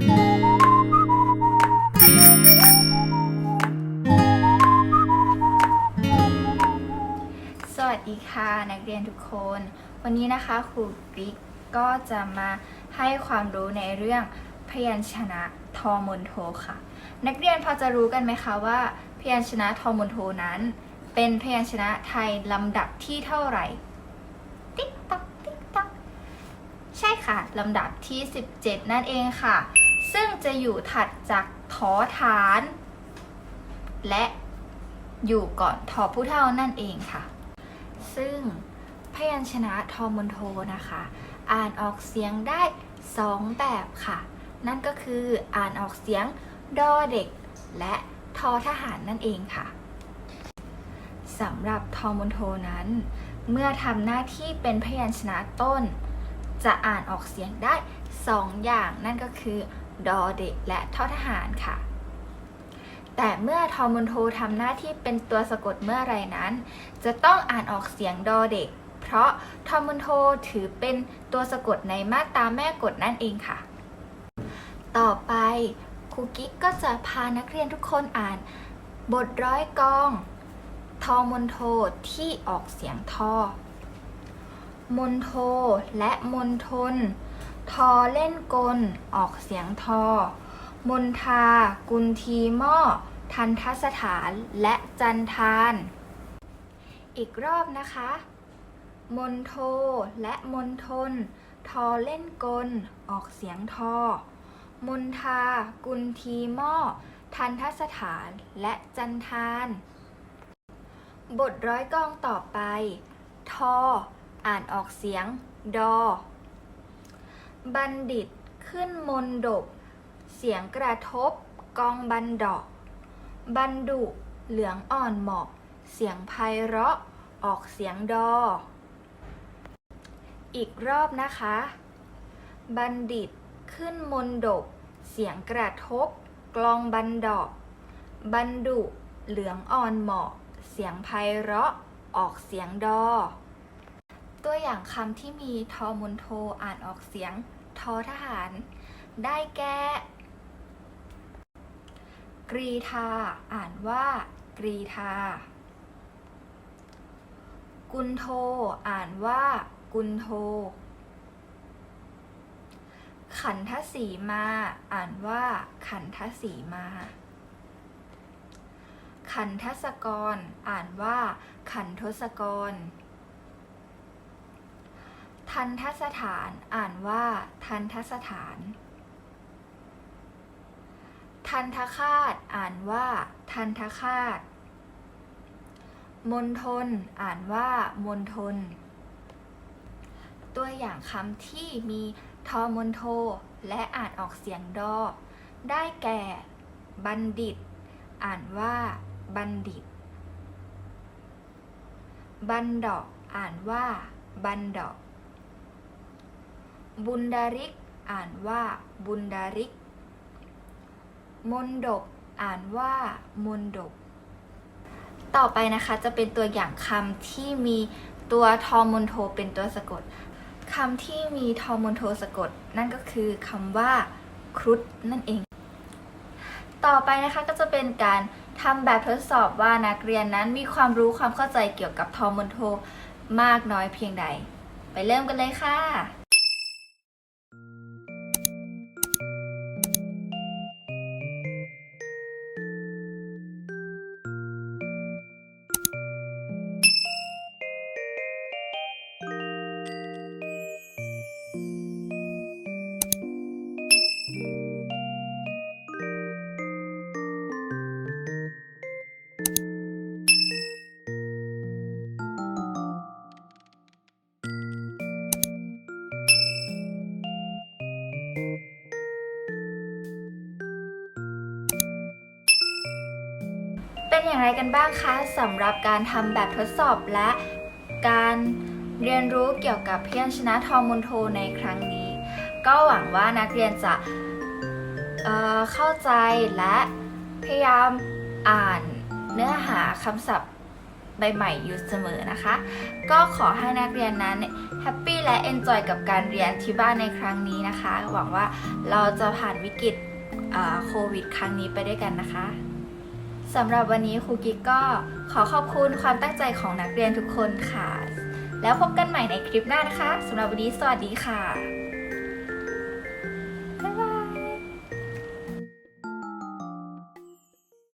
สวัสดีค่ะนักเรียนทุกคน วันนี้นะคะครูปิ๊กก็จะมาให้ความรู้ในเรื่องพยัญชนะทอมนโทค่ะ นักเรียนพอจะรู้กันไหมคะว่า พยัญชนะทอมนโทนั้น เป็นพยัญชนะไทยลำดับที่เท่าไหร่ติ๊กตอกติ๊กตอกใช่ค่ะลำดับที่ 17 นั่นเองค่ะ ซึ่งจะอยู่ถัดจากทอฐาน และอยู่ก่อนทอผู้เท่านั่นเองค่ะ ซึ่งพยัญชนะทอมนโทนะคะ อ่านออกเสียงได้สองแบบค่ะ นั่นก็คืออ่านออกเสียงดอเด็ก และทอทหารนั่นเองค่ะสำหรับทอมนโทนั้น เมื่อทำหน้าที่เป็นพยัญชนะต้น จะอ่านออกเสียงได้สองอย่างนั่นก็คือ ดอเด็กและทอทหารค่ะ แต่เมื่อทอมอนโททำหน้าที่เป็นตัวสะกดเมื่อไรนั้น จะต้องอ่านออกเสียงดอเด็ก เพราะทอมอนโทถือเป็นตัวสะกดในมาตราแม่กฎนั่นเองค่ะ ต่อไปครูกิ๊กก็จะพานักเรียนทุกคนอ่าน บทร้อยกอง ทอมอนโทที่ออกเสียงทอมนโทและมนทน ทอเล่นกล ออกเสียงทอ มนทา กุนทีหม้อ ทันทสถานและจันทาน อีกรอบนะคะ มนโทและมนทน ทอเล่นกล ออกเสียงทอ มนทา กุนทีหม้อ ทันทสถานและจันทาน บทร้อยกองต่อไป ทอ อ่านออกเสียง ดอ บัณฑิตขึ้นมนดบ เสียงกระทบ กองบันดอก บันดุ เหลืองอ่อนหมาะเสียงไพเราะ ออกเสียงดอ อีกรอบนะคะ บัณฑิตขึ้นมนดบ เสียงกระทบ กลองบันดอก บันดุ เหลืองอ่อนหมาะเสียงไพเราะ ออกเสียงดอ ตัวอย่างคำที่มีทอมนโทอ่านออกเสียง ทอทหาร ได้แก่กรีธา อ่านว่ากรีธา กุนโท อ่านว่ากุนโท ขันทสีมา อ่านว่าขันทสีมา ขันทศกร อ่านว่าขันทศกร ทันทสถานอ่านว่าทันทสถาน ทันทคาตอ่านว่า ทันทคาตมนทนอ่านว่ามนทนตัวอย่างคำที่มีทอมนโท และอ่านออกเสียงดอ ได้แก่ บัณฑิต อ่านว่า บัณฑิต บันดอก อ่านว่า บันดอก บุญดาริก อ่านว่าบุญดาริก มนดบ อ่านว่ามนดบ ต่อไปนะคะจะเป็นตัวอย่างคำที่มีตัวทอมนโทเป็นตัวสะกดคำที่มีทอมนโทสะกด นั่นก็คือคำว่าครุฑนั่นเอง ต่อไปนะคะก็จะเป็นการทำแบบทดสอบว่านักเรียนนั้นมีความรู้ความเข้าใจเกี่ยวกับทอมนโทมากน้อยเพียงใด ไปเริ่มกันเลยค่ะ เป็นอย่างไรกันบ้างคะสำหรับการทำแบบทดสอบและการเรียนรู้เกี่ยวกับพยัญชนะทอมุนโทในครั้งนี้ ก็หวังว่านักเรียนจะเเข้าใจและพยายามอ่านเนื้อหาคำศัพท์ ใหม่ๆอยู่เสมอนะคะ ก็ขอให้นักเรียนนั้นแฮปปี้และเอนจอยกับการเรียนที่บ้านในครั้งนี้นะคะ หวังว่าเราจะผ่านวิกฤตโควิด ครั้งนี้ไปด้วยกันนะคะสำหรับวันนี้ครูกิ๊กก็ขอขอบคุณความตั้งใจของนักเรียนทุกคนค่ะ แล้วพบกันใหม่ในคลิปหน้านะคะสำหรับวันนี้สวัสดีค่ะ